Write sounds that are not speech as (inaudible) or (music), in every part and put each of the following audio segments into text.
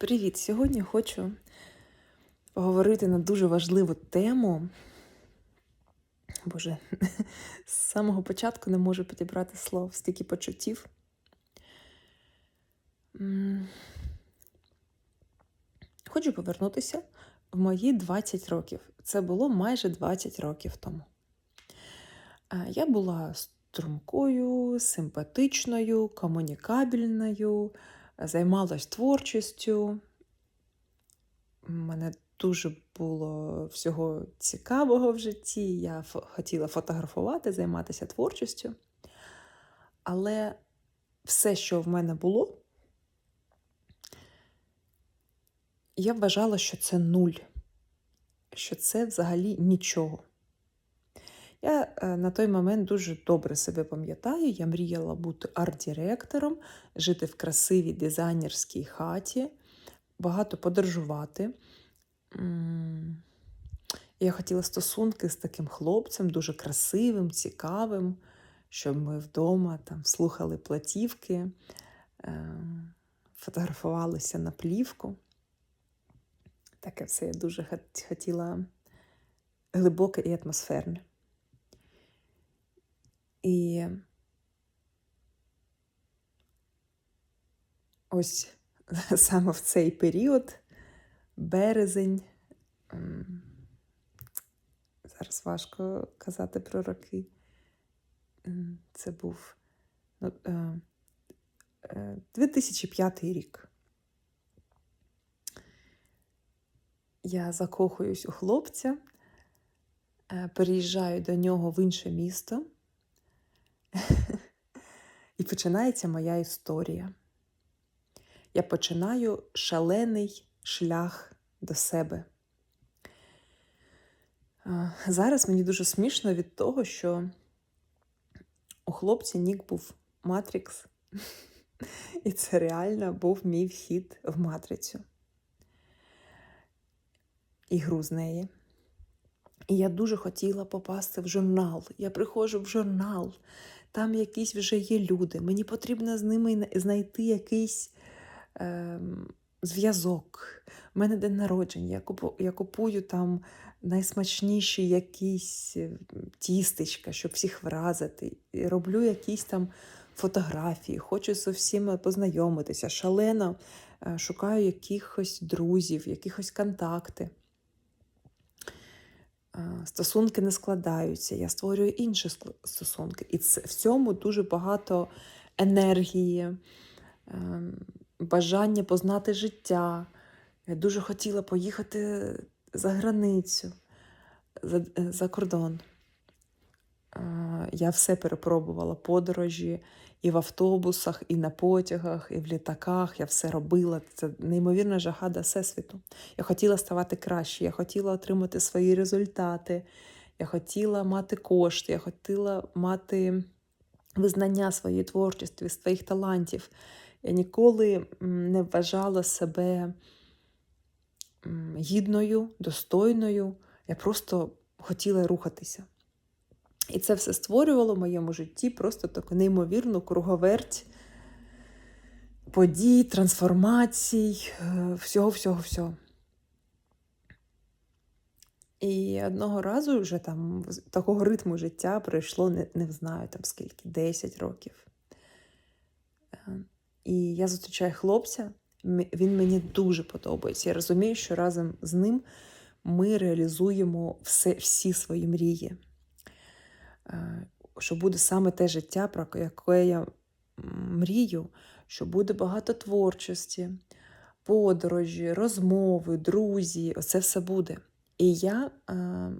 Привіт! Сьогодні хочу поговорити на дуже важливу тему. Боже, (laughs) з самого початку не можу підібрати слов, стільки почуттів. Хочу повернутися в мої 20 років. Це було майже 20 років тому. Я була струмкою, симпатичною, комунікабельною, займалась творчістю. Мене дуже було всього цікавого в житті. Я хотіла фотографувати, займатися творчістю. Але все, що в мене було, я вважала, що це нуль, що це взагалі нічого. Я е, на той момент дуже добре себе пам'ятаю. Я мріяла бути арт-директором, жити в красивій дизайнерській хаті, багато подорожувати. Я хотіла стосунки з таким хлопцем, дуже красивим, цікавим, щоб ми вдома там слухали платівки, е, фотографувалися на плівку. Таке все я дуже хотіла глибоке і атмосферне. І ось (laughs) саме в цей період, березень, зараз важко казати про роки. Це був ну, е, е, 2005 рік. Я закохуюсь у хлопця, е, переїжджаю до нього в інше місто. І починається моя історія. Я починаю шалений шлях до себе. Зараз мені дуже смішно від того, що у хлопця нік був Матрікс, (laughs) і це реально був мій вхід в матрицю. Ігру з неї. І я дуже хотіла попасти в журнал. Я приходжу в журнал, там якісь вже є люди. Мені потрібно з ними знайти якийсь ем, зв'язок. У мене день народження. Я, купу, я купую там найсмачніші якісь е, тістечка, щоб всіх вразити. І роблю якісь там фотографії, хочу з усіма познайомитися. Шалено е, шукаю якихось друзів, якихось контакти. Е, Стосунки не складаються, я створюю інші стосунки. І в цьому дуже багато енергії, ем, бажання познати життя. Я дуже хотіла поїхати за границю, за, е, за кордон. Е, Я все перепробувала подорожі і в автобусах, і на потягах, і в літаках. Я все робила. Це неймовірна жага до всесвіту. Я хотіла ставати краще, я хотіла отримати свої результати, я хотіла мати кошти, я хотіла мати визнання своєї творчості, своїх талантів. Я ніколи не вважала себе гідною, достойною. Я просто хотіла рухатися. І це все створювало в моєму житті просто таку неймовірну круговерть подій, трансформацій, е, всього-всього-всього. І одного разу вже там такого ритму життя пройшло не, не знаю там скільки, 10 років. Е, І я зустрічаю хлопця, він мені дуже подобається. Я розумію, що разом з ним ми реалізуємо все, всі свої мрії. Е, Що буде саме те життя, про яке я мрію, що буде багато творчості, подорожі, розмови, друзі, оце все буде. І я е,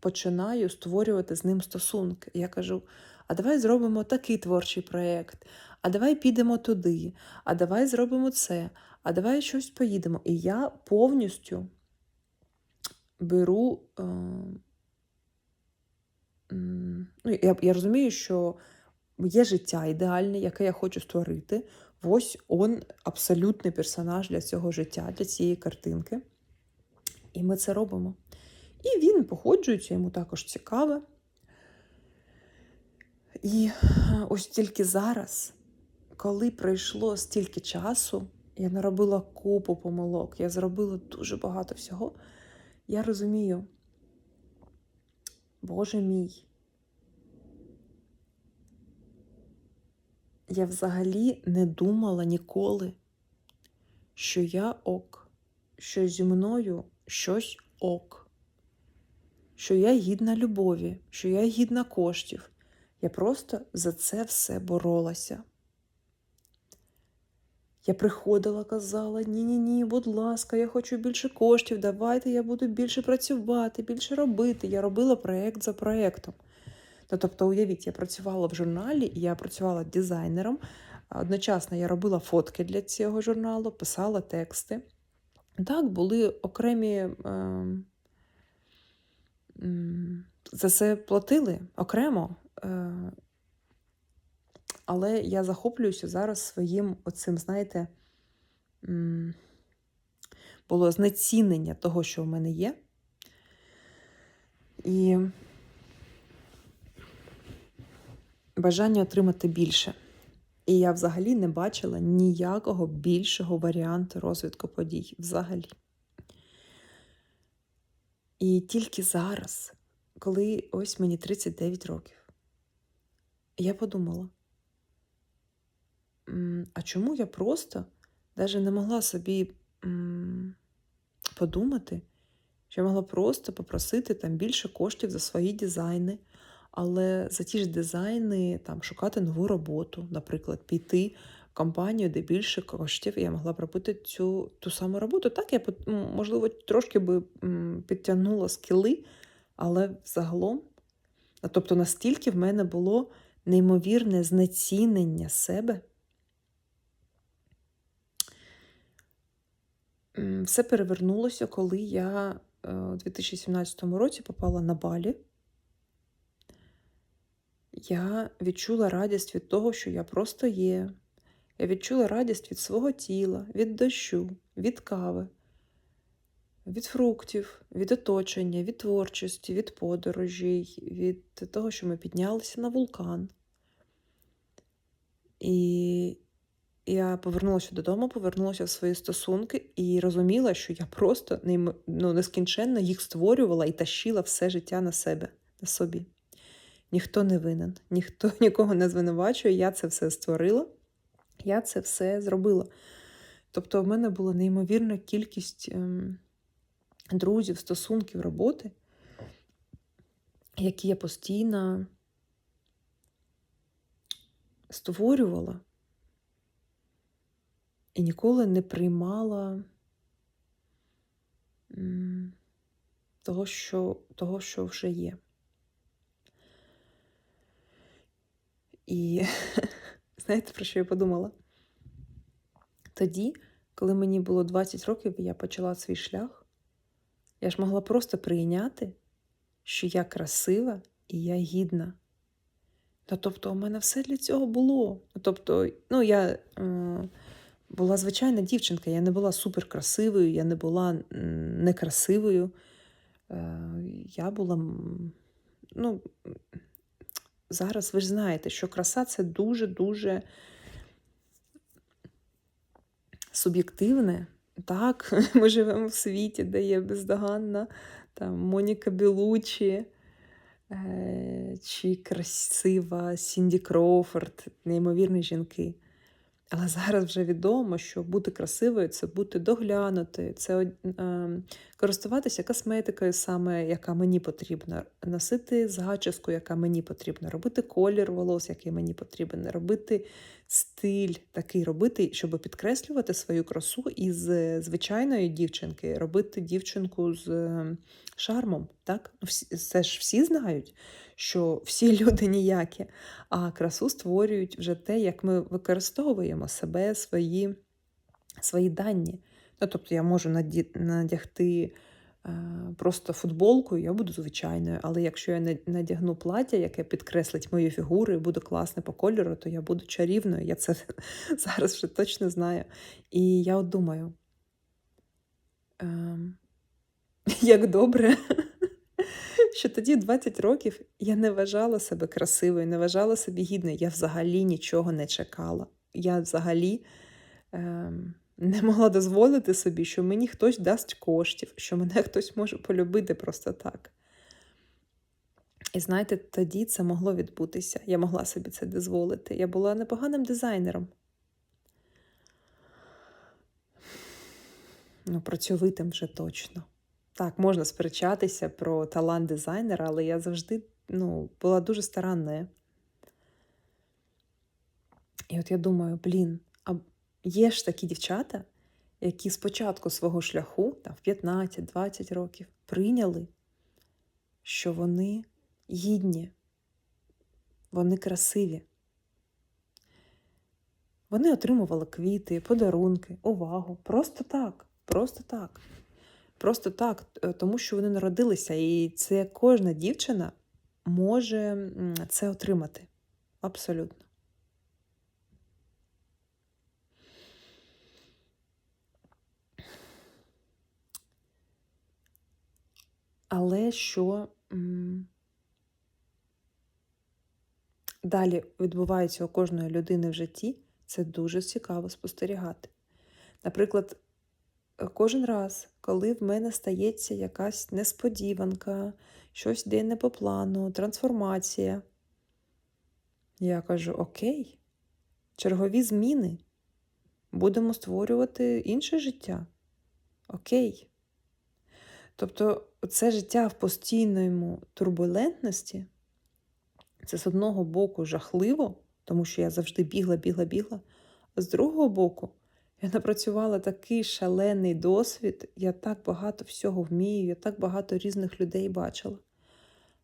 починаю створювати з ним стосунки. Я кажу: а давай зробимо такий творчий проєкт, а давай підемо туди, а давай зробимо це, а давай щось поїдемо. І я повністю беру. Ну, я, я розумію, що є життя ідеальне, яке я хочу створити. Ось он абсолютний персонаж для цього життя, для цієї картинки. І ми це робимо. І він походжується, йому також цікаве. І ось тільки зараз, коли пройшло стільки часу, Я наробила купу помилок, я зробила дуже багато всього. Я розумію, Боже мій. Я взагалі не думала ніколи, що я ок, що зі мною щось ок, що я гідна любові, що я гідна коштів. Я просто за це все боролася. Я приходила, казала: ні-ні ні, будь ласка, я хочу більше коштів, давайте я буду більше працювати, більше робити. Я робила проєкт за проєктом. Ну, тобто, уявіть, я працювала в журналі, я працювала дизайнером. Одночасно я робила фотки для цього журналу, писала тексти. Так, були окремі. Е, за це платили окремо. Е, але я захоплююся зараз своїм оцим, знаєте, було знецінення того, що в мене є. І бажання отримати більше. І я взагалі не бачила ніякого більшого варіанту розвитку подій. Взагалі. І тільки зараз, коли ось мені 39 років, я подумала, а чому я просто навіть не могла собі подумати, що я могла просто попросити там більше коштів за свої дизайни, але за ті ж дизайни там шукати нову роботу, наприклад, піти в компанію, де більше коштів, і я могла б цю ту саму роботу. Так, я можливо трошки би підтягнула скіли, але загалом, тобто настільки в мене було неймовірне знецінення себе. Все перевернулося, коли я е, у 2017 році попала на балі. Я відчула радість від того, що я просто є. Я відчула радість від свого тіла, від дощу, від кави, від фруктів, від оточення, від творчості, від подорожей, від того, що ми піднялися на вулкан. І я повернулася додому, повернулася в свої стосунки і розуміла, що я просто ну, нескінченно їх створювала і тащила все життя на себе, на собі. Ніхто не винен, ніхто (laughs) нікого не звинувачує, я це все створила, я це все зробила. Тобто, в мене була неймовірна кількість ем, друзів, стосунків, роботи, які я постійно створювала і ніколи не приймала того, що, того, що вже є. І (laughs) знаєте, про що я подумала? Тоді, коли мені було 20 років, і я почала свій шлях, я ж могла просто прийняти, що я красива і я гідна. Та тобто, у мене все для цього було. Тобто, ну, я була звичайна дівчинка, я не була суперкрасивою, я не була некрасивою. Е, я була, ну, зараз ви ж знаєте, що краса це дуже-дуже суб'єктивне. Так, (laughs) ми живемо в світі, де є бездоганна там, Моніка Білучі е, чи красива Сінді Кроуфорд, неймовірні жінки. Але зараз вже відомо, що бути красивою це бути доглянутою, це е, користуватися косметикою, саме яка мені потрібна, носити зачіску, яка мені потрібна, робити колір волос, який мені потрібен, робити стиль такий робити, щоб підкреслювати свою красу із звичайної дівчинки, робити дівчинку з е, шармом. Так? Ну, це ж всі знають, що всі (laughs) люди ніякі, а красу створюють вже те, як ми використовуємо себе, свої свої дані. Ну, Тобто я можу надягти просто футболку, я буду звичайною, але якщо я надягну плаття, яке підкреслить мою фігуру і буде класне по кольору, то я буду чарівною. Я це (laughs) зараз вже точно знаю. І я от думаю, ем, (laughs) як добре (laughs) що тоді 20 років я не вважала себе красивою, не вважала себе гідною. Я взагалі нічого не чекала. Я взагалі ем, не могла дозволити собі, що мені хтось дасть коштів, що мене (laughs) хтось може полюбити просто так. І знаєте, тоді це могло відбутися. Я могла собі це дозволити. Я була непоганим дизайнером. Ну, працьовитим вже точно. Так, можна сперечатися про талант дизайнера, але я завжди ну, була дуже старанна. І от я думаю, блін, а є ж такі дівчата, які спочатку свого шляху, там, в 15-20 років, прийняли, що вони гідні, вони красиві. Вони отримували квіти, подарунки, увагу. Просто так, просто так. Просто так, е, тому що вони народилися, і це кожна дівчина може це отримати. Абсолютно. Але що далі відбувається у кожної людини в житті, це дуже цікаво спостерігати. Наприклад, е, кожен раз, коли в мене стається якась несподіванка, щось йде не по плану, трансформація, я кажу: Окей, чергові зміни. Будемо створювати інше життя. Окей. Тобто, це життя в постійному турбулентності, це з одного боку жахливо, тому що я завжди бігла, бігла, бігла. А з другого боку, я напрацювала такий шалений досвід, я так багато всього вмію, я так багато різних людей бачила.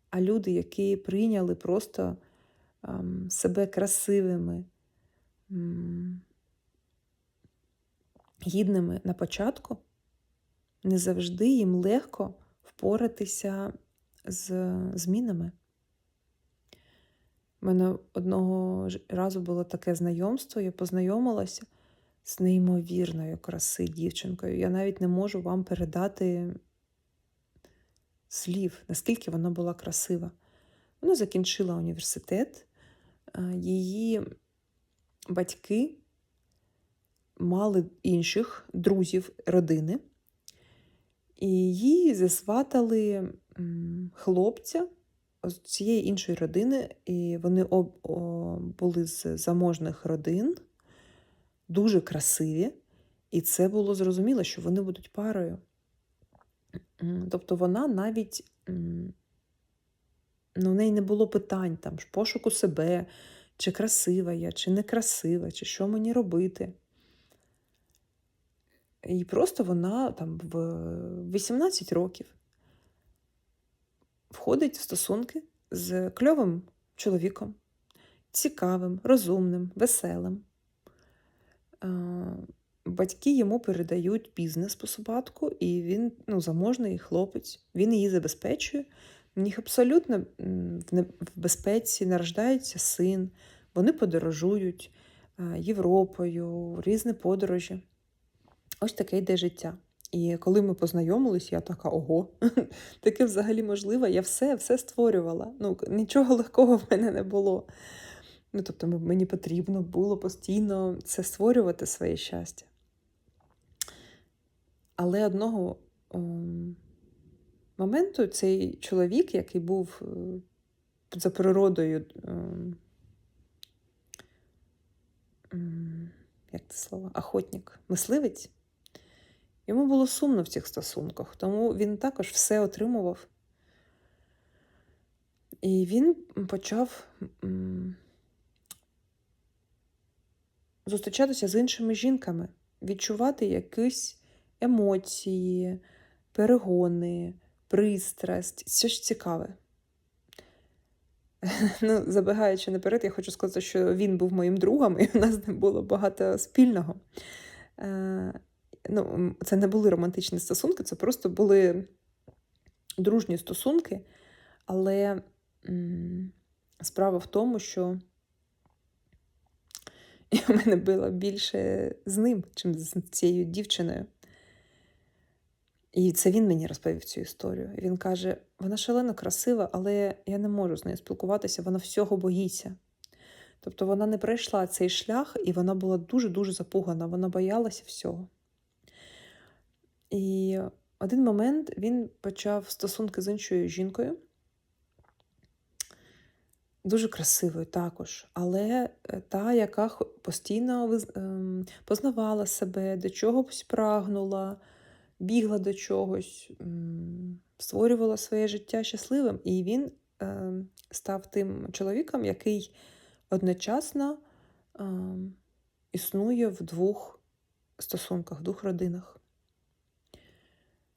А люди, які прийняли просто ем, себе красивими, ем, гідними на початку, не завжди їм легко впоратися з змінами. У мене одного разу було таке знайомство, я познайомилася з неймовірною краси дівчинкою. Я навіть не можу вам передати слів, наскільки вона була красива. Вона закінчила університет, е, її батьки мали інших друзів родини, і їй засватали хлопця з цієї іншої родини, і вони об, о, були з заможних родин, дуже красиві, і це було зрозуміло, що вони будуть парою. Тобто вона навіть ну, в неї не було питань там пошуку себе, чи красива я, чи некрасива, чи що мені робити. І просто вона там в 18 років входить в стосунки з кльовим чоловіком, цікавим, розумним, веселим. Е, Батьки йому передають бізнес по собатку, і він ну, заможний хлопець, він її забезпечує. В них абсолютно в безпеці нарождається син, вони подорожують е, Європою, різні подорожі. Ось таке йде життя. І коли ми познайомились, я така, ого, (laughs) таке взагалі можливо. Я все, все створювала. Ну, нічого легкого в мене не було. Ну, тобто, мені потрібно було постійно це створювати своє щастя. Але одного ем, моменту цей чоловік, який був е, за природою, ем, м, як це слово, охотник, мисливець, йому було сумно в цих стосунках, тому він також все отримував. І він почав зустрічатися з іншими жінками, відчувати якісь емоції, перегони, пристрасть, щось цікаве. (laughs) Ну, забігаючи наперед, я хочу сказати, що він був моїм другом, і у нас ним було багато спільного. Ну, це не були романтичні стосунки, це просто були дружні стосунки. Але справа в тому, що (laughs) у мене було більше з ним, чим з цією дівчиною. І це він мені розповів цю історію. Він каже: вона шалено красива, але я не можу з нею спілкуватися, вона всього боїться. Тобто вона не пройшла цей шлях, і вона була дуже-дуже запугана, вона боялася всього. І один момент він почав стосунки з іншою жінкою, дуже красивою також, але е, та, яка постійно ем, познавала себе, до чогось прагнула, бігла до чогось, створювала своє життя щасливим. І він ем, став тим чоловіком, який одночасно ем, існує в двох стосунках, в двох родинах.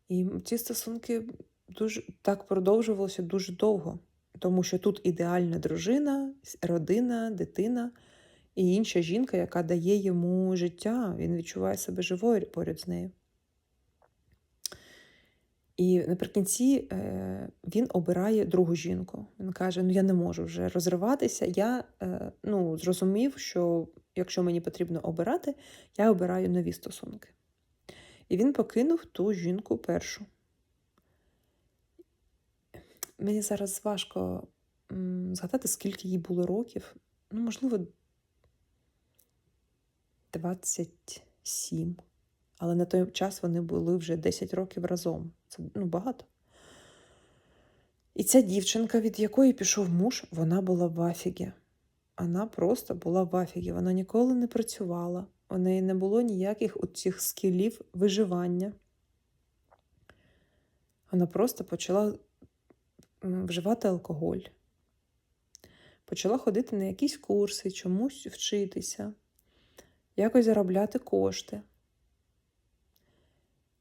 І ці стосунки дуже так продовжувалися дуже довго, тому що тут ідеальна дружина, родина, дитина і інша жінка, яка дає йому життя. Він відчуває себе живою поряд з нею. І наприкінці е, він обирає другу жінку. Він каже: Ну я не можу вже розриватися. Я е, ну, зрозумів, що якщо мені потрібно обирати, я обираю нові стосунки. І він покинув ту жінку першу. Мені зараз важко згадати, скільки їй було років. Ну, можливо, 27. Але на той час вони були вже 10 років разом. Це ну, багато. І ця дівчинка, від якої пішов муж, вона була в афігі. Вона просто була в афігі. Вона ніколи не працювала. У неї не було ніяких цих скілів виживання. Вона просто почала вживати алкоголь. Почала ходити на якісь курси, чомусь вчитися, якось заробляти кошти.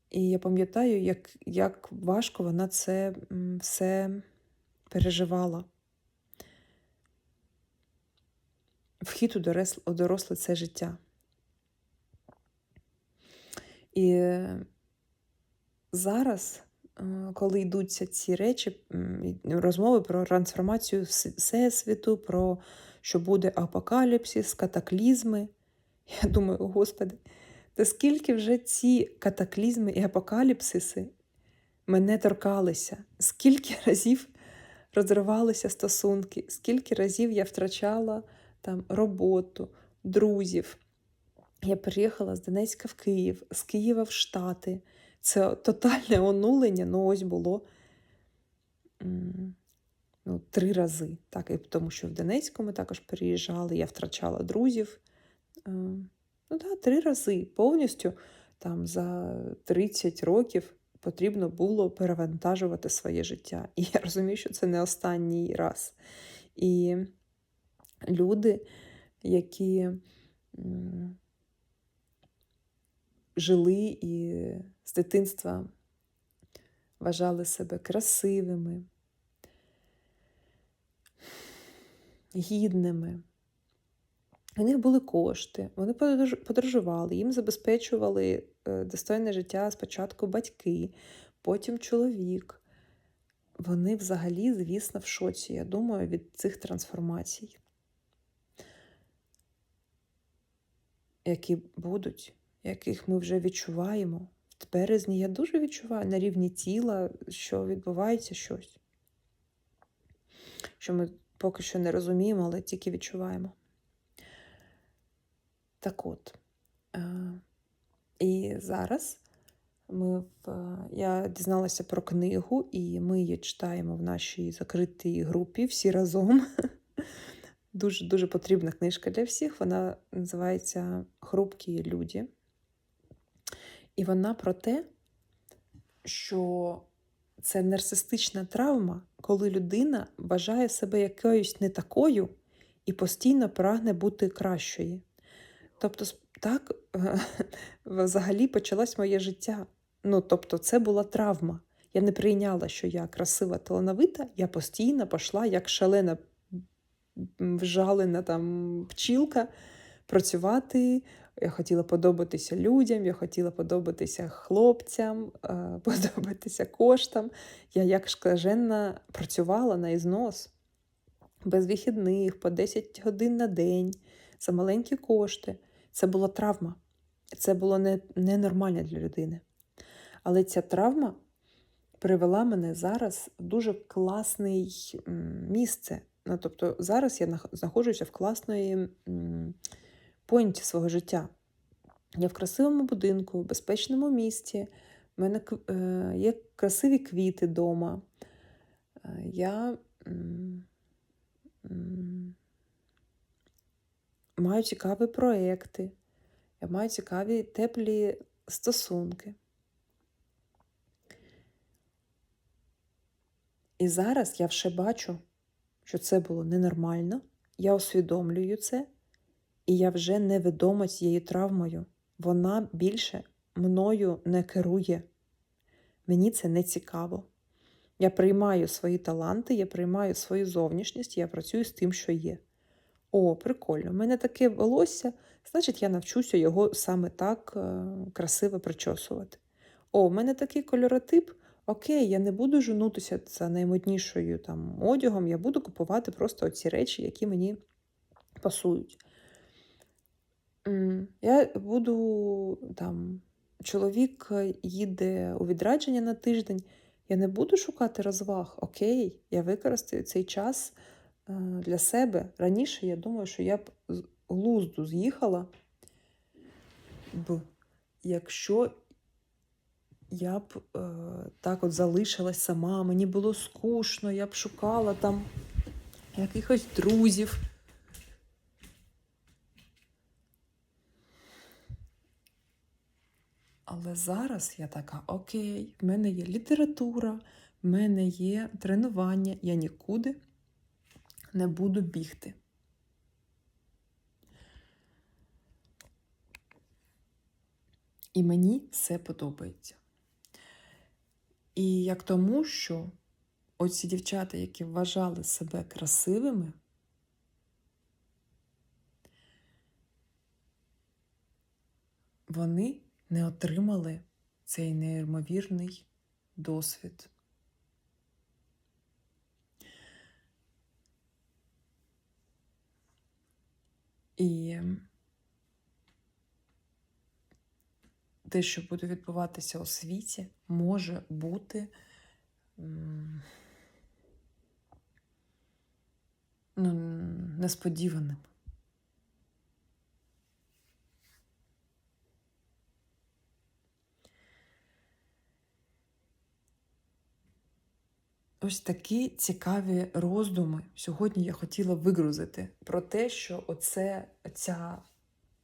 І я пам'ятаю, як, як важко вона це все переживала. Вхід у доросле це життя. І зараз, е, коли йдуться ці речі, розмови про трансформацію Всесвіту, про що буде апокаліпсис, катаклізми, (laughs) я думаю, «О, Господи, та скільки вже ці катаклізми і апокаліпсиси мене торкалися, скільки (laughs) разів розривалися стосунки, скільки разів я втрачала там роботу, друзів. Я переїхала з Донецька в Київ, з Києва в Штати. Це тотальне онулення, ну ось було ну, три рази. Так, і тому що в Донецьку ми також переїжджали, я втрачала друзів. Е, Ну так, три рази повністю там за 30 років потрібно було перевантажувати своє життя. І я розумію, що це не останній раз. І люди, які жили і з дитинства вважали себе красивими, гідними. У них були кошти, вони подорожували, їм забезпечували е, достойне життя спочатку батьки, потім чоловік. Вони взагалі, звісно, в шоці, я думаю, від цих трансформацій, які будуть, яких ми вже відчуваємо. В березні я дуже відчуваю на рівні тіла, що відбувається щось, що ми поки що не розуміємо, але тільки відчуваємо. Так от. е, І зараз ми в, я дізналася про книгу, і ми її читаємо в нашій закритій групі всі разом. Дуже дуже потрібна книжка для всіх. Вона називається Хрупкі люди. І вона про те, що це нарцистична травма, коли людина вважає себе якоюсь не такою і постійно прагне бути кращою. Тобто, так е, (laughs) взагалі почалось моє життя. Ну, тобто, це була травма. Я не прийняла, що я красива талановита, я постійно пішла як шалена вжалена там пчілка працювати. Я хотіла подобатися людям, я хотіла подобатися хлопцям, е, (laughs) подобатися коштам. Я як скажена працювала на ізнос без вихідних, по 10 годин на день, за маленькі кошти. Це була травма. Це було не, ненормально для людини. Але ця травма привела мене зараз в дуже класне місце, Ну, тобто зараз я знаходжуся в класної м, поінті свого життя. Я в красивому будинку, в безпечному місті. У мене е, є красиві квіти вдома. Я м, м, маю цікаві проекти. Я маю цікаві теплі стосунки. І зараз я вже бачу, що це було ненормально. Я усвідомлюю це, і я вже невідома цією травмою. Вона більше мною не керує. Мені це не цікаво. Я приймаю свої таланти, я приймаю свою зовнішність, я працюю з тим, що є. О, прикольно, в мене таке волосся, значить, я навчуся його саме так е, красиво причосувати. О, в мене такий кольоротип. Окей, я не буду женутися за наймоднішою там одягом, я буду купувати просто ці речі, які мені пасують. Я буду там, чоловік е, їде у відрядження на тиждень. Я не буду шукати розваг. Окей, я використаю цей час е, для себе. Раніше я думаю, що я б з глузду з'їхала б, якщо я б е, так от залишилась сама, мені було скучно, я б шукала там якихось друзів. Але зараз я така: окей, в мене є література, в мене є тренування, я нікуди не буду бігти. І мені все подобається. І як тому, що оці дівчата, які вважали себе красивими, вони не отримали цей неймовірний досвід. І те, що буде відбуватися у світі, може бути ну, несподіваним. Ось такі цікаві роздуми сьогодні я хотіла вигрузити про те, що оце, ця,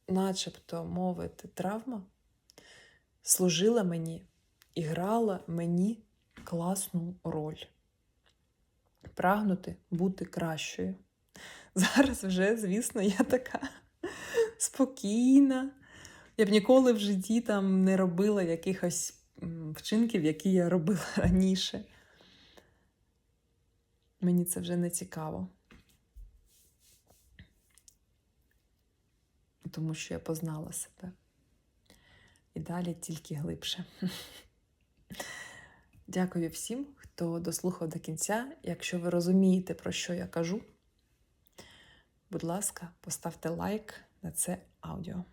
начебто мовити, травма служила мені і грала мені класну роль. Прагнути бути кращою. (laughs) Зараз вже, звісно, я така спокійна. Я б ніколи в житті там не робила якихось вчинків, які я робила раніше. Мені це вже не цікаво. Тому що я познала себе. І далі тільки глибше. (laughs) Дякую всім, хто дослухав до кінця. Якщо ви розумієте, про що я кажу, будь ласка, поставте лайк на це аудіо.